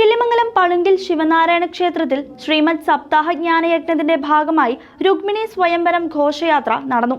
Kilimangalam പളുങ്കിൽ Shivanarayana ക്ഷേത്രത്തിൽ ശ്രീമദ് സപ്താഹ ജ്ഞാനയജ്ഞത്തിന്റെ ഭാഗമായി രുക്മിണി സ്വയംവരം ഘോഷയാത്ര നടന്നു.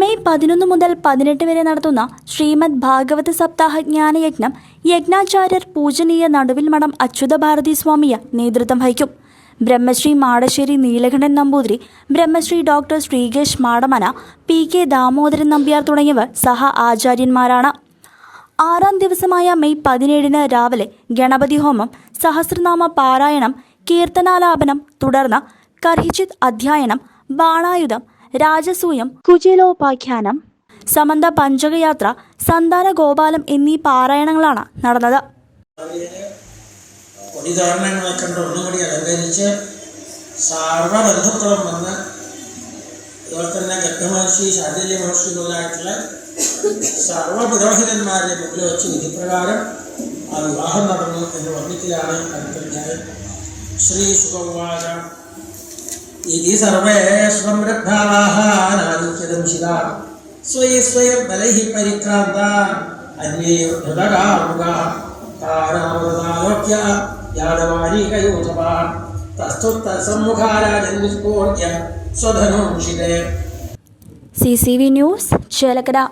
മെയ് പതിനൊന്ന് മുതൽ പതിനെട്ട് വരെ നടത്തുന്ന ശ്രീമദ് ഭാഗവത സപ്താഹ ജ്ഞാനയജ്ഞം യജ്ഞാചാര്യർ പൂജനീയ നടുവിൽ മഠം അച്യുത ഭാരതി സ്വാമിയ നേതൃത്വം വഹിക്കും. Brahmasree Madasseri Neelakantan Namboothiri Brahmasree doctor Sreekesh Madamana P K Damodaran Nambiar തുടങ്ങിയവർ സഹ ആചാര്യന്മാരാണ്. ആറാം ദിവസമായ മെയ് പതിനേഴിന് രാവിലെ ഗണപതി ഹോമം സഹസ്രനാമ പാരായണം കീർത്തനാലാപനം തുടർന്ന് കർഹിച്ചിത് അധ്യയനം ബാണായുധം രാജസൂയം കുചിലോപാഖ്യാനം സമന്ത പഞ്ചകയാത്ര സന്താന ഗോപാലം എന്നീ പാരായണങ്ങളാണ് നടന്നത്. കൊടിതോരണങ്ങളെ കൊണ്ട് മുമ്പിൽ വെച്ച് വിധിപ്രകാരം ആ വിവാഹം നടന്നു എന്ന് വർണിക്കലാണ് അടുത്ത ശ്രീ സുഖവാച. ఇది సర్వేశ్వం బ్రహ్మవాహ స్వయ స్వయ బలై పరిక్రాంత. అన్యేయుగా తానామృతాలోక్య యాదవానీకయూతమ తస్తుత్త సమ్ముఖారాజన్విస్ఫోర్య స్వధనుషితే సిసివి న్యూస్ చేలకడా.